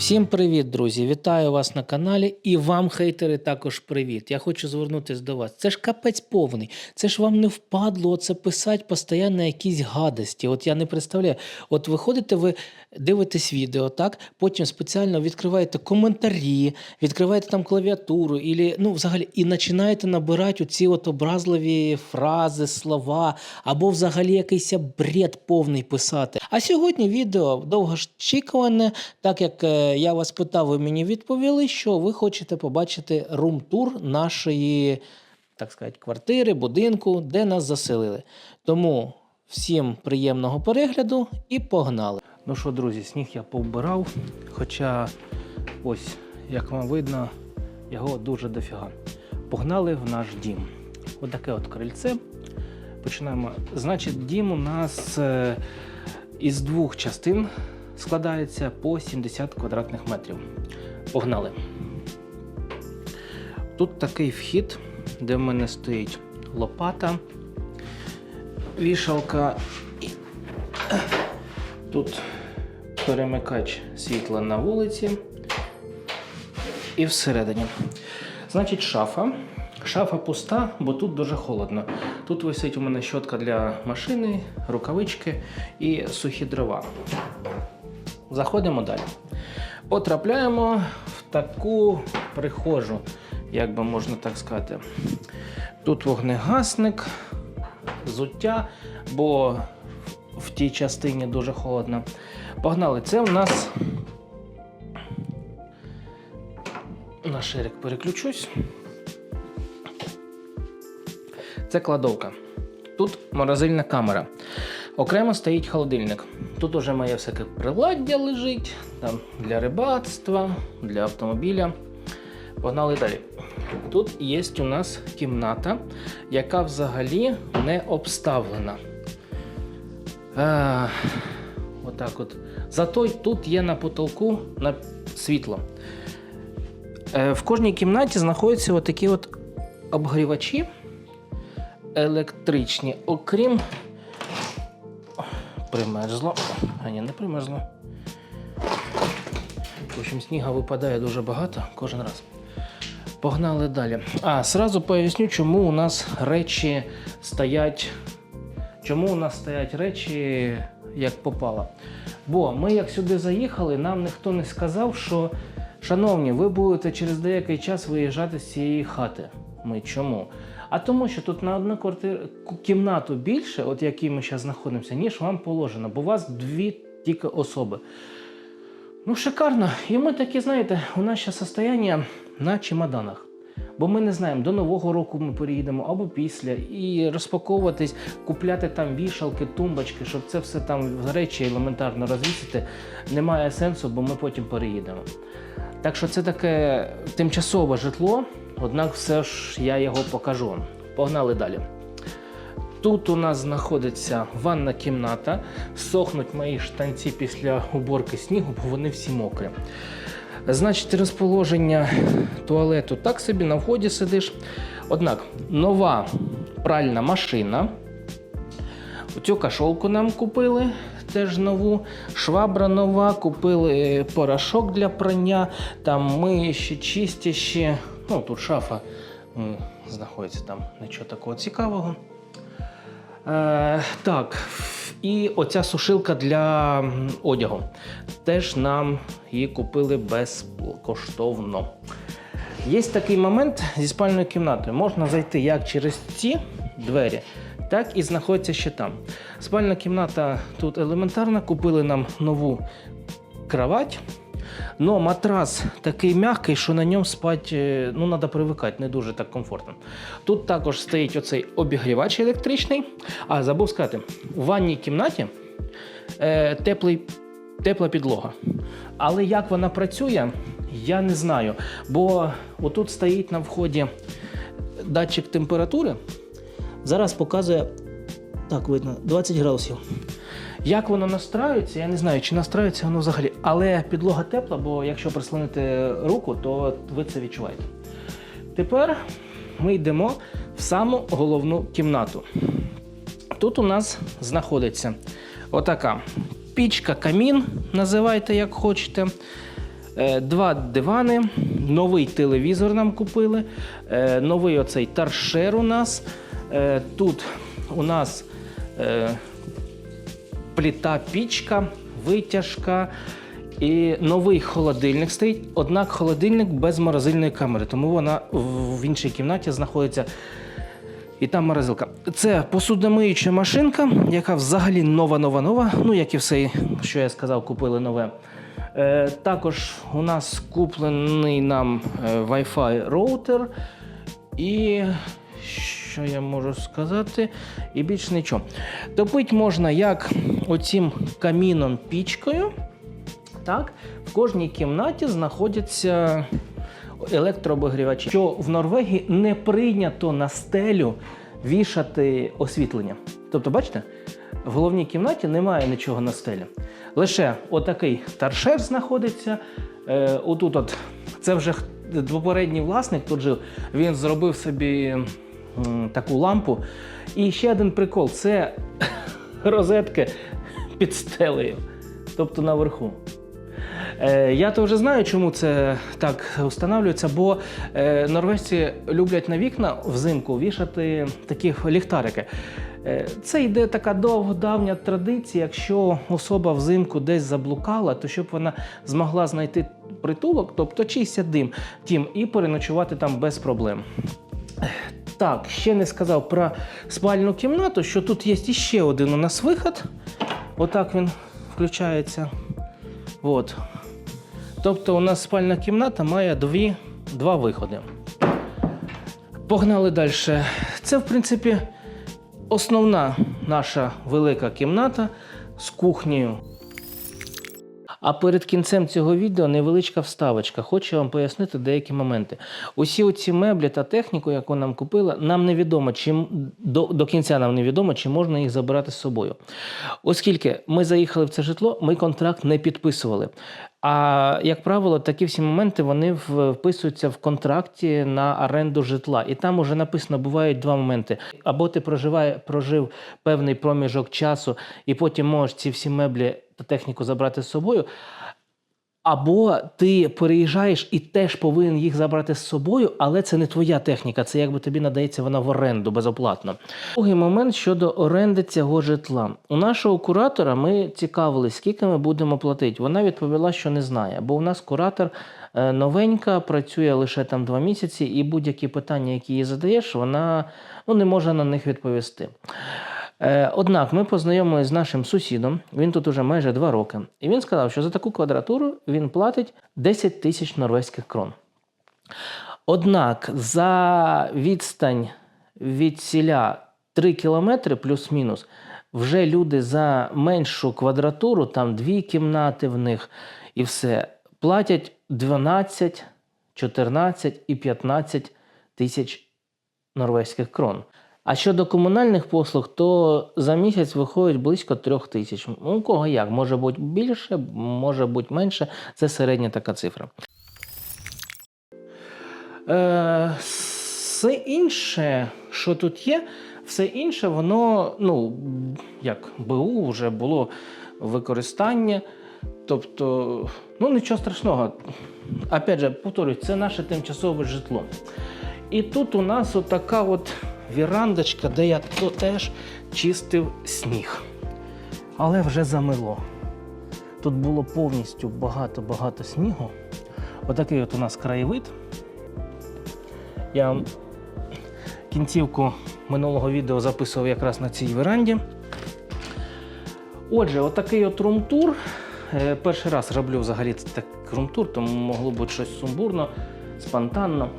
Всім привіт, друзі! Вітаю вас на каналі і вам, хейтери, також привіт. Я хочу звернутися до вас. Це ж капець повний. Це ж вам не впадло оце писати постійно якісь гадості. От я не представляю. От виходите, ви дивитесь відео, так? Потім спеціально відкриваєте коментарі, відкриваєте там клавіатуру, ілі, ну, взагалі, і починаєте набирати оці от образливі фрази, слова, або взагалі якийсь бред повний писати. А сьогодні відео довгоочікуване, так як е, я вас питав, ви мені відповіли, що ви хочете побачити рум-тур нашої, так сказати, квартири, будинку, де нас заселили. Тому всім приємного перегляду і погнали. Ну що, друзі, сніг я повбирав, хоча ось, як вам видно, його дуже дофіга. Погнали в наш дім. Отаке от крильце. Починаємо. Значить, дім у нас е, із двох частин складається по 70 квадратних метрів. Погнали. Тут такий вхід, де в мене стоїть лопата, вішалка. Тут перемикач світла на вулиці і всередині. Значить, шафа. Шафа пуста, бо тут дуже холодно. Тут висить у мене щотка для машини, рукавички і сухі дрова. Заходимо далі. Потрапляємо в таку прихожу, як би можна так сказати. Тут вогнегасник, взуття, бо в тій частині дуже холодно. Погнали, це у нас. На ширик переключусь. Це кладовка. Тут морозильна камера. Окремо стоїть холодильник. Тут уже моє всяке приладдя лежить там для рибацтва, для автомобіля. Погнали далі. Тут є у нас кімната, яка взагалі не обставлена. А, отак от. Зато тут є на потолку на світло. Е, в кожній кімнаті знаходяться отакі от обгрівачі електричні, окрім. Примерзло. А ні, не примерзло. В общем, сніга випадає дуже багато кожен раз. Погнали далі. А, сразу поясню, чому у нас речі стоять. Чому у нас стоять речі як попало. Бо ми, як сюди заїхали, нам ніхто не сказав, що, шановні, ви будете через деякий час виїжджати з цієї хати. Ми чому? А тому, що тут на одну квартиру кімнату більше, от якій ми зараз знаходимося, ніж вам положено, бо у вас дві тільки особи. Ну, шикарно. І ми такі, знаєте, у нас ще состояння на чемоданах. Бо ми не знаємо, до Нового року ми переїдемо або після, і розпаковуватись, купляти там вішалки, тумбочки, щоб це все там речі елементарно розвісити, немає сенсу, бо ми потім переїдемо. Так що це таке тимчасове житло, однак все ж я його покажу. Погнали далі. Тут у нас знаходиться ванна кімната. Сохнуть мої штанці після уборки снігу, бо вони всі мокрі. Значить, розположення туалету так собі на вході сидиш. Однак нова пральна машина. Цю кашолку нам купили, теж нову. Швабра нова, купили порошок для прання, там миючі, чистящі. Ну, тут шафа знаходиться там нічого такого цікавого. Е, так, і оця сушилка для одягу. Теж нам її купили безкоштовно. Є такий момент зі спальною кімнатою. Можна зайти як через ці двері, так і знаходиться ще там. Спальна кімната тут елементарна. Купили нам нову кровать. Но матрас такий м'який, що на ньому спати ну, треба привикати, не дуже так комфортно. Тут також стоїть оцей обігрівач електричний. А, забув сказати, у ванній кімнаті е, теплий, тепла підлога. Але як вона працює, я не знаю. Бо отут стоїть на вході датчик температури. Зараз показує, так видно, 20 градусів. Як воно настраюється, я не знаю, чи настраюється воно взагалі. Але підлога тепла, бо якщо прислонити руку, то ви це відчуваєте. Тепер ми йдемо в саму головну кімнату. Тут у нас знаходиться отака пічка камін, називайте як хочете. Е, Два дивани, новий телевізор нам купили, е, новий оцей торшер у нас. Е, Тут у нас плита, пічка, витяжка і новий холодильник стоїть. Однак холодильник без морозильної камери, тому вона в в іншій кімнаті знаходиться. І там морозилка. Це посудомиюча машинка, яка взагалі нова-нова-нова. Ну, як і все, що я сказав, купили нове. Е, також у нас куплений нам е, Wi-Fi роутер. І що я можу сказати? І більш нічого. Топить можна як оцім каміном пічкою. Так, в кожній кімнаті знаходяться електрообігрівачі. Що в Норвегії не прийнято на стелю вішати освітлення. Тобто, бачите, в головній кімнаті немає нічого на стелі. Лише отакий торшер знаходиться. Е, отут, от, це вже попередній власник тут жив. Він зробив собі таку лампу. І ще один прикол це розетки під стелею, тобто наверху. Е, Я то вже знаю, чому це так встановлюється, бо е, норвежці люблять на вікна взимку вішати такі ліхтарики. Е, Це йде така довго давня традиція. Якщо особа взимку десь заблукала, то щоб вона змогла знайти притулок, тобто чийся дим, тім, і переночувати там без проблем. Так, ще не сказав про спальну кімнату, що тут є іще один у нас виход. Отак він включається. От. Тобто у нас спальна кімната має дві, два виходи. Погнали далі. Це, в принципі, основна наша велика кімната з кухнею. А перед кінцем цього відео невеличка вставочка. Хочу вам пояснити деякі моменти. Усі оці меблі та техніку, яку нам купили, нам невідомо, чи м- до, до кінця нам невідомо, чи можна їх забирати з собою. Оскільки ми заїхали в це житло, ми контракт не підписували. А як правило, такі всі моменти вони вписуються в контракті на оренду житла. І там уже написано, бувають два моменти: або ти проживає, прожив певний проміжок часу, і потім можеш ці всі меблі техніку забрати з собою. Або ти переїжджаєш і теж повинен їх забрати з собою, але це не твоя техніка, це якби тобі надається вона в оренду безоплатно. Другий момент щодо оренди цього житла. У нашого куратора ми цікавились, скільки ми будемо платити. Вона відповіла, що не знає, бо у нас куратор е, новенька, працює лише там два місяці, і будь-які питання, які їй задаєш, вона ну, не може на них відповісти. Е, Однак ми познайомилися з нашим сусідом, він тут уже майже два роки, і він сказав, що за таку квадратуру він платить 10 тисяч норвезьких крон. Однак за відстань від сіля 3 кілометри плюс-мінус, вже люди за меншу квадратуру, там дві кімнати в них і все, платять 12, 14 і 15 тисяч норвезьких крон. А щодо комунальних послуг, то за місяць виходить близько трьох тисяч. У кого як? Може бути більше, може бути менше. Це середня така цифра. Е, все інше, що тут є, все інше, воно, ну, як БУ вже було використання. Тобто, ну нічого страшного. Опять же, повторюю, це наше тимчасове житло. І тут у нас отака от вірандочка, де я то теж чистив сніг. Але вже замило. Тут було повністю багато-багато снігу. Отакий от у нас краєвид. Я кінцівку минулого відео записував якраз на цій веранді. Отже, отакий от румтур. Е, Перший раз роблю взагалі так румтур, тому могло бути щось сумбурно, спонтанно.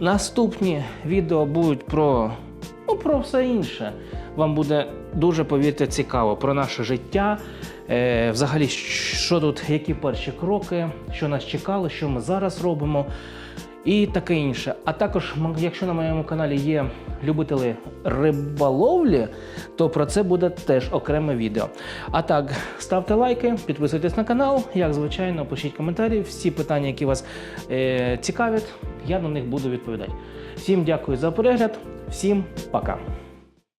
Наступні відео будуть про, ну, про все інше. Вам буде дуже, повірте, цікаво про наше життя. Е, взагалі, що тут, які перші кроки, що нас чекало, що ми зараз робимо і таке інше. А також, якщо на моєму каналі є любителі риболовлі, то про це буде теж окреме відео. А так, ставте лайки, підписуйтесь на канал. Як звичайно, пишіть коментарі. Всі питання, які вас е, цікавлять, я на них буду відповідати. Всім дякую за перегляд, всім пока.